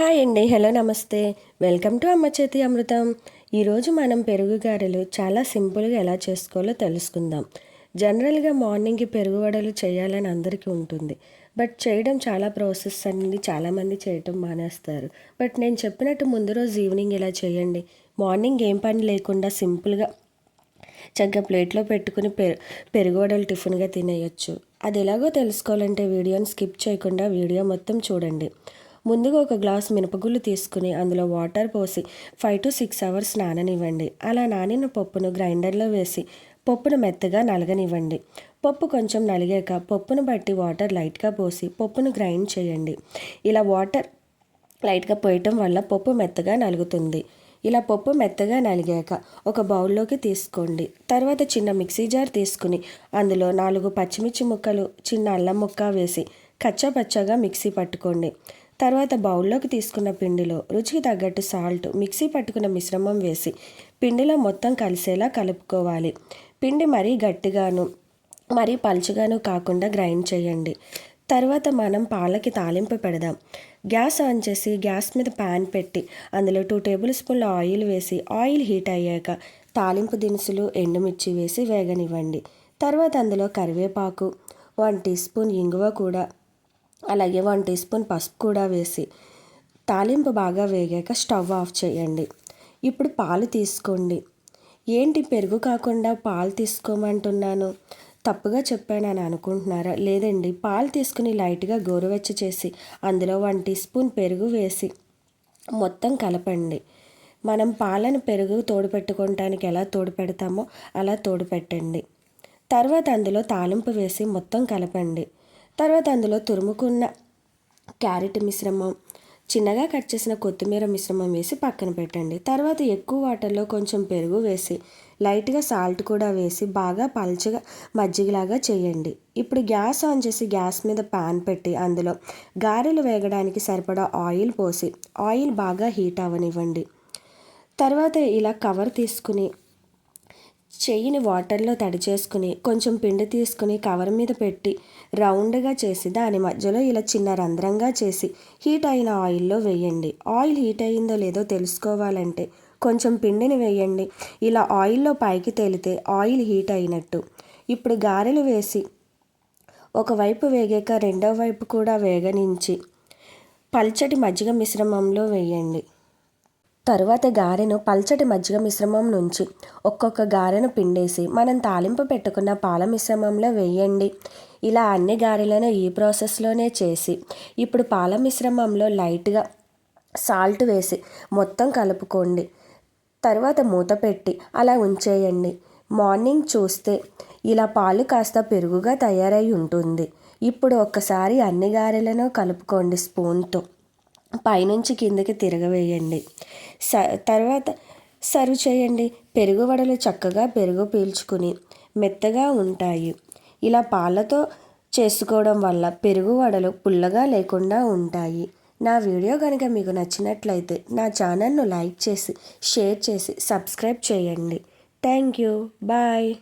Hi అండి hello నమస్తే. Welcome to అమ్మ చేతి అమృతం. ఈరోజు మనం పెరుగు గారెలు చాలా సింపుల్గా ఎలా చేసుకోవాలో తెలుసుకుందాం. జనరల్గా మార్నింగ్కి పెరుగు వడలు చేయాలని అందరికీ ఉంటుంది. బట్ చేయడం చాలా ప్రాసెస్ అనేది చాలామంది చేయటం మానేస్తారు. బట్ నేను చెప్పినట్టు ముందు రోజు ఈవినింగ్ ఇలా చేయండి. మార్నింగ్ ఏం పని లేకుండా సింపుల్గా చక్కగా ప్లేట్లో పెట్టుకుని పెరు పెరుగు వడలు టిఫిన్గా తినేయచ్చు. అది ఎలాగో తెలుసుకోవాలంటే వీడియోని స్కిప్ చేయకుండా వీడియో మొత్తం చూడండి. ముందుగా ఒక గ్లాస్ మినపగుళ్ళు తీసుకుని అందులో వాటర్ పోసి ఫైవ్ టు సిక్స్ అవర్స్ నాననివ్వండి. అలా నానిన పప్పును గ్రైండర్లో వేసి పప్పును మెత్తగా నలగనివ్వండి. పప్పు కొంచెం నలిగాక పప్పును బట్టి వాటర్ లైట్గా పోసి పప్పును గ్రైండ్ చేయండి. ఇలా వాటర్ లైట్గా పోయటం వల్ల పప్పు మెత్తగా నలుగుతుంది. ఇలా పప్పు మెత్తగా నలిగాక ఒక బౌల్లోకి తీసుకోండి. తర్వాత చిన్న మిక్సీ జార్ తీసుకుని అందులో నాలుగు పచ్చిమిర్చి ముక్కలు చిన్న అల్లం ముక్క వేసి కచ్చా పచ్చగా మిక్సీ పట్టుకోండి. తర్వాత బౌల్లోకి తీసుకున్న పిండిలో రుచికి తగ్గట్టు సాల్ట్ మిక్సీ పట్టుకున్న మిశ్రమం వేసి పిండిలో మొత్తం కలిసేలా కలుపుకోవాలి. పిండి మరీ గట్టిగాను మరీ పలుచుగాను కాకుండా గ్రైండ్ చేయండి. తర్వాత మనం పాలకి తాలింపు పెడదాం. గ్యాస్ ఆన్ చేసి గ్యాస్ మీద ప్యాన్ పెట్టి అందులో టూ టేబుల్ స్పూన్ల ఆయిల్ వేసి ఆయిల్ హీట్ అయ్యాక తాలింపు దినుసులు ఎండుమిర్చి వేసి వేగనివ్వండి. తర్వాత అందులో కరివేపాకు వన్ టీ స్పూన్ ఇంగువ కూడా అలాగే వన్ టీ స్పూన్ పసుపు కూడా వేసి తాలింపు బాగా వేగాక స్టవ్ ఆఫ్ చేయండి. ఇప్పుడు పాలు తీసుకోండి. ఏంటి పెరుగు కాకుండా పాలు తీసుకోమంటున్నాను? తప్పుగా చెప్పానని అనుకుంటున్నారా? లేదండి పాలు తీసుకుని లైట్గా గోరువెచ్చ చేసి అందులో వన్ టీ స్పూన్ పెరుగు వేసి మొత్తం కలపండి. మనం పాలను పెరుగు తోడు పెట్టుకోవటానికి ఎలా తోడు పెడతామో అలా తోడు పెట్టండి తర్వాత అందులో తాలింపు వేసి మొత్తం కలపండి. తర్వాత అందులో తురుముకున్న క్యారెట్ మిశ్రమం చిన్నగా కట్ చేసిన కొత్తిమీర మిశ్రమం వేసి పక్కన పెట్టండి. తర్వాత ఎక్కువ వాటర్లో కొంచెం పెరుగు వేసి లైట్గా సాల్ట్ కూడా వేసి బాగా పల్చగా మజ్జిగలాగా చేయండి. ఇప్పుడు గ్యాస్ ఆన్ చేసి గ్యాస్ మీద పాన్ పెట్టి అందులో గారెలు వేగడానికి సరిపడా ఆయిల్ పోసి ఆయిల్ బాగా హీట్ అవ్వనివ్వండి. తర్వాత ఇలా కవర్ తీసుకుని చెయ్యిని వాటర్లో తడి చేసుకుని కొంచెం పిండి తీసుకుని కవర్ మీద పెట్టి రౌండ్గా చేసి దాని మధ్యలో ఇలా చిన్న రంధ్రంగా చేసి హీట్ అయిన ఆయిల్లో వేయండి. ఆయిల్ హీట్ అయిందో లేదో తెలుసుకోవాలంటే కొంచెం పిండిని వేయండి. ఇలా ఆయిల్లో పైకి తేలితే ఆయిల్ హీట్ అయినట్టు. ఇప్పుడు గారెలు వేసి ఒకవైపు వేగాక రెండో వైపు కూడా వేగనించి పల్చటి మజ్జిగ మిశ్రమంలో వేయండి. తరువాత గారెను పల్చటి మజ్జిగ మిశ్రమం నుంచి ఒక్కొక్క గారెను పిండేసి మనం తాలింపు పెట్టుకున్న పాల మిశ్రమంలో వేయండి. ఇలా అన్ని గారెలను ఈ ప్రాసెస్లోనే చేసి ఇప్పుడు పాల మిశ్రమంలో లైట్గా సాల్ట్ వేసి మొత్తం కలుపుకోండి. తర్వాత మూత పెట్టి అలా ఉంచేయండి. మార్నింగ్ చూస్తే ఇలా పాలు కాస్త పెరుగుగా తయారై ఉంటుంది. ఇప్పుడు ఒక్కసారి అన్ని గారెలను కలుపుకోండి స్పూన్తో. పైనుంచి కిందకి తిరగవేయండి. స తర్వాత సర్వ్ చేయండి. పెరుగు వడలు చక్కగా పెరుగు పీల్చుకుని మెత్తగా ఉంటాయి. ఇలా పాలతో చేసుకోవడం వల్ల పెరుగు వడలు పుల్లగా లేకుండా ఉంటాయి. నా వీడియో కనుక మీకు నచ్చినట్లయితే నా ఛానల్ను లైక్ చేసి షేర్ చేసి సబ్స్క్రైబ్ చేయండి. Thank you. బాయ్.